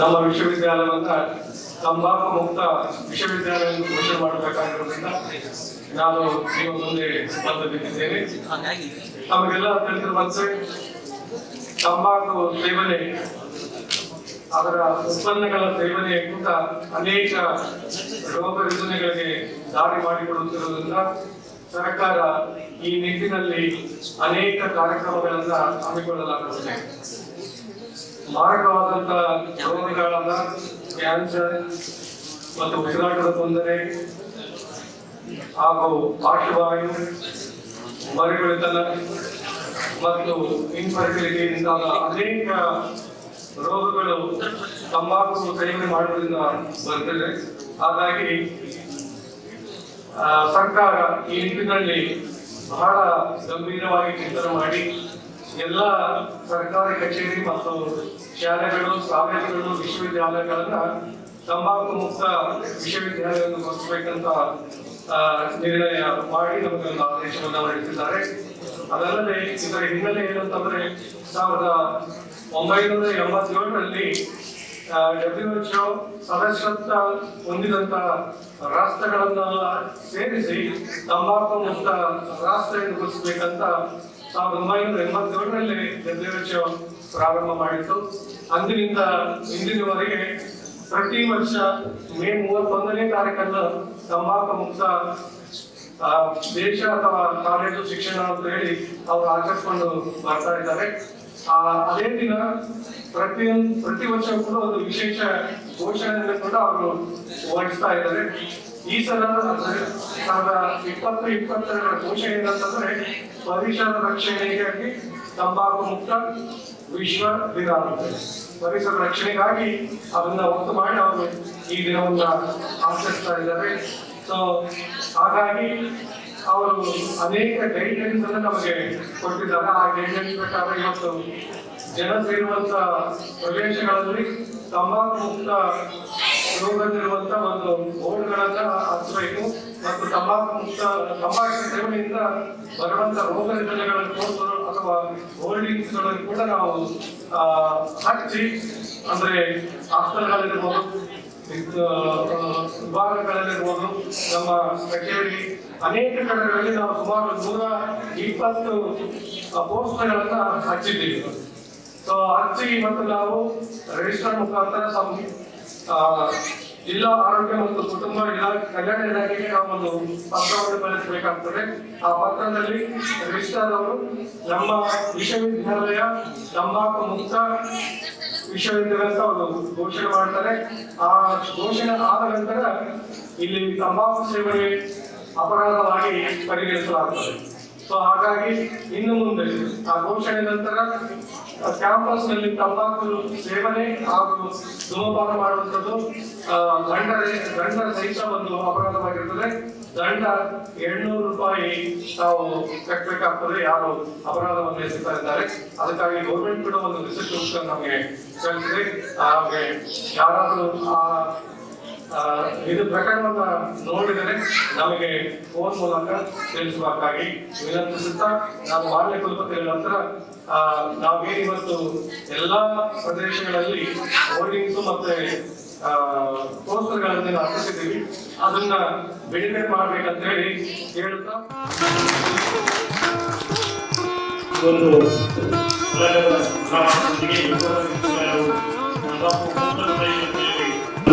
ನಮ್ಮ ವಿಶ್ವವಿದ್ಯಾಲಯವನ್ನ ತಂಬಾಕು ಮುಕ್ತ ವಿಶ್ವವಿದ್ಯಾಲಯ ಘೋಷಣೆ ಮಾಡಬೇಕಾಗಿರೋದ್ರಿಂದ ನಾನು ನೀವು ಮುಂದೆ ಬಂದು ನಮಗೆಲ್ಲ ತಿಳಿದಿರುವಂತೆ ತಂಬಾಕು ಸೇವನೆ, ಅದರ ಉತ್ಪನ್ನಗಳ ಸೇವನೆಯಿಂದ ಅನೇಕ ರೋಗ ರುಜಿನಗಳಿಗೆ ದಾರಿ ಮಾಡಿಕೊಡುತ್ತಿರುವುದರಿಂದ ಸರ್ಕಾರ ಈ ನಿಟ್ಟಿನಲ್ಲಿ ಅನೇಕ ಕಾರ್ಯಕ್ರಮಗಳನ್ನ ಹಮ್ಮಿಕೊಳ್ಳಲಾಗುತ್ತದೆ. ಮಾರಕವಾದಂತಹ ರೋಗಗಳಾದ ಕ್ಯಾನ್ಸರ್ ಮತ್ತು ಉಸಿರಾಟದ ತೊಂದರೆ ಹಾಗೂ ಪಾರ್ಶ್ವವಾಯು ಮರಿಗೊಳಿತನ ಮತ್ತು ಇನ್ಫರ್ಟಿಲಿಟಿ ಮುಂತಾದ ಅನೇಕ ರೋಗಗಳು ತಂಬಾಕು ಸೇವನೆ ಮಾಡುವುದರಿಂದ ಬರ್ತದೆ. ಹಾಗಾಗಿ ಸರ್ಕಾರ ಈ ನಿಟ್ಟಿನಲ್ಲಿ ಬಹಳ ಗಂಭೀರವಾಗಿ ಚಿಂತನೆ ಮಾಡಿ ಎಲ್ಲ ಸರ್ಕಾರಿ ಕಚೇರಿ ಮತ್ತು ಶಾಲೆಗಳು ಕಾಲೇಜುಗಳು ವಿಶ್ವವಿದ್ಯಾಲಯಗಳನ್ನ ತಂಬಾಕು ಮುಕ್ತ ವಿಶ್ವವಿದ್ಯಾಲಯವನ್ನು ಘೋಷಿಸಬೇಕಂತ ಆ, ನಿರ್ಣಯ ಮಾಡಿ ನಮಗೆ ಒಂದು ಆದೇಶವನ್ನು ಹೊರಡಿಸಿದ್ದಾರೆ. ಅದಲ್ಲದೆ ಇದರ ಹಿನ್ನೆಲೆ ಏನಂತಂದ್ರೆ ಸಾವಿರದ ಒಂಬೈನೂರ ಎಂಬತ್ತೇಳರಲ್ಲಿ ಡಬ್ಲ್ಯೂ ಎಚ್ ಸದಸ್ಯತ್ವ ಹೊಂದಿದಂತ ರಾಷ್ಟ್ರಗಳನ್ನೆಲ್ಲ ಸೇರಿಸಿ ತಂಬಾಕು ಮುಕ್ತ ರಾಷ್ಟ್ರ ಎಂದು ಘೋಷಿಸಬೇಕಂತ ಸಾವಿರದ ಒಂಬೈನೂರ ಎಂಬತ್ತೇಳರಲ್ಲಿ ಎಚ್ ಪ್ರಾರಂಭ ಮಾಡಿತ್ತು. ಅಂದಿನಿಂದ ಇಂದಿನವರೆಗೆ ಪ್ರತಿ ವರ್ಷ ಮೇ ಮೂವತ್ತೊಂದನೇ ತಾರೀಕನ್ನು ತಂಬಾಕು ಮುಕ್ತ ದೇಶ ಅಥವಾ ಕಾಲೇಜು ಶಿಕ್ಷಣ ಅಂತ ಹೇಳಿ ಅವರು ಆಚರಿಸ್ಕೊಂಡು ಬರ್ತಾ ಇದ್ದಾರೆ. ಆ, ಅದೇ ದಿನ ಪ್ರತಿಯೊಂದು ಪ್ರತಿ ವರ್ಷ ಕೂಡ ಒಂದು ವಿಶೇಷ ಘೋಷಣೆಯನ್ನು ಕೂಡ ಅವರು ಹೊರಡಿಸ್ತಾ ಇದ್ದಾರೆ. ಈ ಸಲ ಅಂದ್ರೆ ಸಾವಿರದ ಇಪ್ಪತ್ತು, ಇಪ್ಪತ್ತೆರಡರ ಘೋಷಣೆ ಏನಂತಂದ್ರೆ ಪರಿಸರ ರಕ್ಷಣೆಗಾಗಿ ತಂಬಾಕು ಮುಕ್ತ, ವಿಶ್ವ ದಿನ ಪರಿಸರ ರಕ್ಷಣೆಗಾಗಿ ಅದನ್ನ ಒತ್ತು ಮಾಡಿ ಅವರು ಈ ದಿನವನ್ನ ಆಚರಿಸ್ತಾ ಇದ್ದಾರೆ. ಸೊ ಹಾಗಾಗಿ ಅವರು ಅನೇಕ ಗೈಡ್ಲೈನ್ಸ್ ಅನ್ನು ನಮಗೆ ಕೊಟ್ಟಿದ್ದಾರೆ. ಆ ಗೈಡ್ಲೈನ್ಸ್ ಪ್ರಕಾರ ಇವತ್ತು ಜನ ಸೇರುವಂತ ಪ್ರದೇಶಗಳಲ್ಲಿ ತಂಬಾಕು ಮುಕ್ತ ರೋಗದಿರುವಂತ ಒಂದು ರೋಗಗಳನ್ನ ಹಚ್ಚಬೇಕು ಮತ್ತು ತಂಬಾಕು ಮುಕ್ತ ತಂಬಾಕು ಸೇವನೆಯಿಂದ ಬರುವಂತ ರೋಗ ನಿರೋಧಗಳ ತೋರಿಸಲು ಅಥವಾ ಹೋಲ್ಡಿಂಗ್ಸ್ಗಳನ್ನು ಕೂಡ ನಾವು ಹಚ್ಚಿ ಅಂದ್ರೆ ಆ, ವಿಭಾಗಗಳಲ್ಲಿರ್ಬೋದು ನಮ್ಮ ಕಚೇರಿ. ಅನೇಕ ಕಡೆಗಳಲ್ಲಿ ನಾವು ಸುಮಾರು ನೂರ ಇಪ್ಪತ್ತು ಪೋಸ್ಟ್ಗಳನ್ನ ಹಚ್ಚಿದ್ದೀವಿ ಸೊ ಹಚ್ಚಿ ಮತ್ತು ನಾವು ರಿಜಿಸ್ಟರ್ ಮುಖಾಂತರ ಜಿಲ್ಲಾ ಆರೋಗ್ಯ ಮತ್ತು ಕುಟುಂಬ ಇಲಾಖೆ ಕಲ್ಯಾಣ ಇಲಾಖೆಗೆ ನಾವು ಒಂದು ಪತ್ರವನ್ನು ಕಳಿಸಬೇಕಾಗ್ತದೆ. ಆ ಪತ್ರದಲ್ಲಿ ರಿಜಿಸ್ಟರ್ ಅವರು ನಮ್ಮ ವಿಶ್ವವಿದ್ಯಾಲಯ ತಂಬಾಕು ಮುಕ್ತ ವಿಶ್ವವಿದ್ಯಾಲಯ ಅಂತ ಒಂದು ಘೋಷಣೆ ಮಾಡ್ತಾರೆ. ಆ ಘೋಷಣೆ ಆದ ನಂತರ ಇಲ್ಲಿ ತಂಬಾಕು ಸೇವನೆ ಅಪರಾಧವಾಗಿ ಪರಿಗಣಿಸಲಾಗುತ್ತದೆ. ಸೊ ಹಾಗಾಗಿ ಇನ್ನು ಮುಂದೆ ಆ ಘೋಷಣೆ ನಂತರ ಕ್ಯಾಂಪಸ್ನಲ್ಲಿ ತಂಬಾಕು ಸೇವನೆ ಹಾಗೂ ಧೂಮಪಾನ ಮಾಡುವಂಥದ್ದು ಆ, ದಂಡ ಸಹಿತ ಒಂದು ಅಪರಾಧವಾಗಿರ್ತದೆ ದಂಡ ಏಳ್ನೂರು ರೂಪಾಯಿ ತಾವು ಕಟ್ಟಬೇಕಾಗ್ತದೆ ಯಾರು ಅಪರಾಧವನ್ನು ಎಸಿತಾ ಇದ್ದಾರೆ ಅದಕ್ಕಾಗಿ ಗೌರ್ಮೆಂಟ್ ಕೂಡ ಒಂದು ರಿಸರ್ಚ್ ನಮಗೆ ಕಳಿಸಿದೆ ಹಾಗೆ ಯಾರಾದರೂ ಆ, ಇದು ಪ್ರಕರಣವನ್ನು ನೋಡಿದರೆ ನಮಗೆ ಫೋನ್ ಮೂಲಕ ತಿಳಿಸುವಕ್ಕಾಗಿ ವಿನಂತಿಸುತ್ತಾ ನಾವು ಮಾನ್ಯ ಕುಲಪತಿಯ ನಂತರ ಆ, ನಾವೇನ್ ಇವತ್ತು ಎಲ್ಲಾ ಪ್ರದೇಶಗಳಲ್ಲಿ ಹೋರ್ಡಿಂಗ್ಸ್ ಮತ್ತೆ ಪೋಸ್ಟರ್ಗಳನ್ನು ಅರ್ಪಿಸಿದ್ದೀವಿ ಅದನ್ನ ಬಿಡುಗಡೆ ಮಾಡ್ಬೇಕಂತ ಹೇಳಿ ಹೇಳುತ್ತಾ ಒಂದು